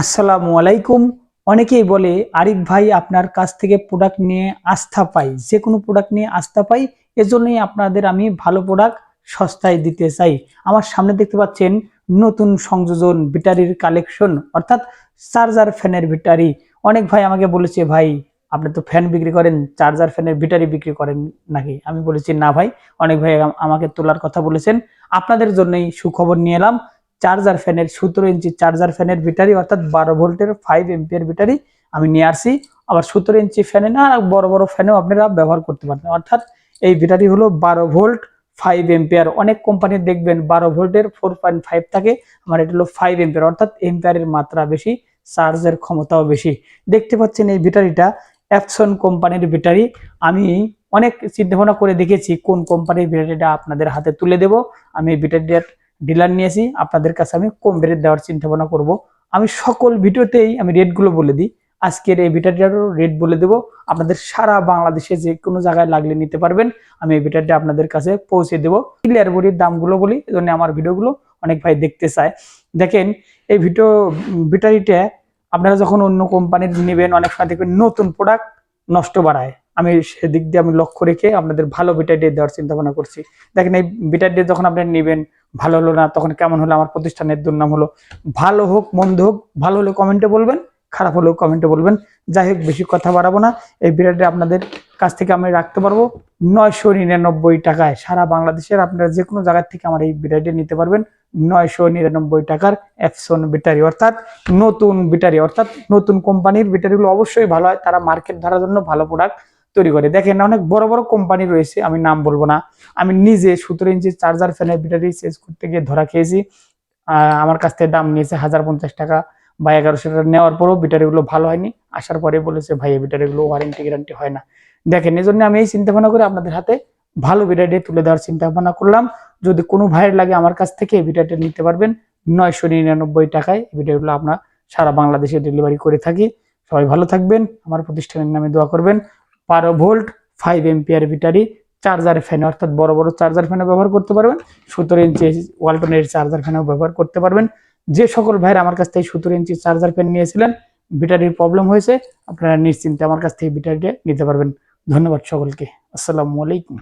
আসসালামু আলাইকুম। অনেকেই বলে, আরিফ ভাই, আপনার কাছ থেকে প্রোডাক্ট নিয়ে আস্থা পাই। যে কোনো প্রোডাক্ট নিয়ে আস্থা পাই, এজন্যই আপনাদের আমি ভালো প্রোডাক্ট সস্তায় দিতে চাই। আমার সামনে দেখতে পাচ্ছেন নতুন সংযোজন ব্যাটারির কালেকশন অর্থাৎ চার্জার ফ্যানের ব্যাটারি। অনেক ভাই আমাকে বলেছে, ভাই, আপনি তো ফ্যান বিক্রি করেন চার্জার ফ্যানের ব্যাটারি বিক্রি করেন নাকি? আমি বলেছি, না ভাই। অনেক ভাই আমাকে তোলার কথা বলেছেন। আপনাদের জন্যই সুখবর নিয়ে এলাম। চার্জার ফ্যানের সতেরো ইঞ্চি চার্জার ফ্যানের ব্যাটারি, অর্থাৎ বারো ভোল্টের ফাইভ এমপিয়ার ব্যাটারি আমি নিয়ে আসছি। আবার সতেরো ইঞ্চি ফ্যানে না বড় বড় ফ্যানেও আপনারা ব্যবহার করতে পারবেন। অর্থাৎ এই ব্যাটারি হলো বারো ভোল্ট ফাইভ এম্পিয়ার অনেক কোম্পানি দেখবেন বারো ভোল্টের ফোর পয়েন্ট ফাইভ থাকে, আমার এটা হলো ফাইভ এম্পিয়ার অর্থাৎ এম্পিয়ারের মাত্রা বেশি, চার্জের ক্ষমতাও বেশি। দেখতে পাচ্ছেন এই ব্যাটারিটা অ্যাপসন কোম্পানির ব্যাটারি। আমি অনেক চিন্তা ভাবনা করে দেখেছি কোন কোম্পানির ব্যাটারিটা আপনাদের হাতে তুলে দেব। আমি এই ব্যাটারিটার ডিলার নিয়েছি আপনাদের কাছে আমি কম রেট দেওয়ার চিন্তা ভাবনা করব। আমি সকল ভিডিওতেই আমি রেটগুলো বলে দিই। আজকের এই ব্যাটারিটারও রেট বলে দেবো। আপনাদের সারা বাংলাদেশে যে কোনো জায়গায় লাগলে নিতে পারবেন। আমি এই ব্যাটারিটা আপনাদের কাছে পৌঁছে দেবো। ক্লিয়ার বডির দামগুলো বলি এজন্য আমার ভিডিওগুলো অনেক ভাই দেখতে চায়। দেখেন, এই ভিডিও ব্যাটারিটা আপনারা যখন অন্য কোম্পানির নেবেন, অনেক সময় দেখবেন নতুন প্রোডাক্ট নষ্ট বাড়ায়। আমি সেদিক দিয়ে আমি লক্ষ্য রেখে আপনাদের ভালো ব্যাটারি দেওয়ার চিন্তা ভাবনা করছি। দেখেন এই ব্যাটারি যখন আপনি নেবেন, ভালো হলো না, তখন কেমন হলো? আমার প্রতিষ্ঠানের দুর্নাম হলো, ভালো হোক, মন্দ হোক, ভালো হলে কমেন্টে বলবেন, খারাপ হলেও কমেন্টে বলবেন। যাই হোক, বেশি কথা বাড়াবো না। এই বিরাটে আপনাদের কাছ থেকে আমি রাখতে পারব। নয়শো নিরানব্বই টাকায় সারা বাংলাদেশের আপনারা যে কোনো জায়গার থেকে আমার এই বিরাটে নিতে পারবেন। নয়শো নিরানব্বই টাকার অ্যাপসন ব্যাটারি অর্থাৎ নতুন ব্যাটারি অর্থাৎ নতুন কোম্পানির ব্যাটারিগুলো অবশ্যই ভালো হয়। তারা মার্কেট ধরার জন্য ভালো প্রোডাক্ট তৈরি করে। দেখেন অনেক বড় বড় কোম্পানি রয়েছে, আমি নাম বলব না। আমি নিজে সতেরো ইঞ্চি চার্জার ফ্যানের ব্যাটারি চেঞ্জ করতে গিয়ে ধরা খেয়েছি। আমার কাছ থেকে দাম নিয়েছে হাজার পঞ্চাশ টাকা বা এগারোশো টাকা। নেওয়ার পরেও ব্যাটারিগুলো ভালো হয়নি। আসার পরে বলেছে, ভাই, এই ব্যাটারিগুলো ওয়ারেন্টি গ্যারান্টি হয় না। দেখেন এই জন্য আমি এই চিন্তা ভাবনা করে আপনাদের হাতে ভালো ব্যাটারি তুলে দেওয়ার চিন্তা ভাবনা করলাম। যদি কোনো ভাইয়ের লাগে আমার কাছ থেকে এই ব্যাটারিটা নিতে পারবেন। নয়শো নিরানব্বই টাকায় এই ব্যাটারিগুলো আমরা সারা বাংলাদেশে ডেলিভারি করে থাকি। সবাই ভালো থাকবেন, আমার প্রতিষ্ঠানের নামে দোয়া করবেন। বারো volt five ampere battery charger fan অর্থাৎ বড় বড় চার্জার ফ্যানও ব্যবহার করতে পারবেন। সতেরো ইঞ্চি ওয়ালটনের চার্জার ফ্যানও ব্যবহার করতে পারবেন। যে সকল ভাইয়ের আমার কাছ থেকে সতেরো ইঞ্চি চার্জার ফ্যান নিয়েছিলেন ব্যাটারির প্রবলেম হয়েছে, আপনারা নিশ্চিন্তে আমার কাছ থেকে ব্যাটারিটা নিতে পারবেন। ধন্যবাদ সকলকে। আসসালামু আলাইকুম।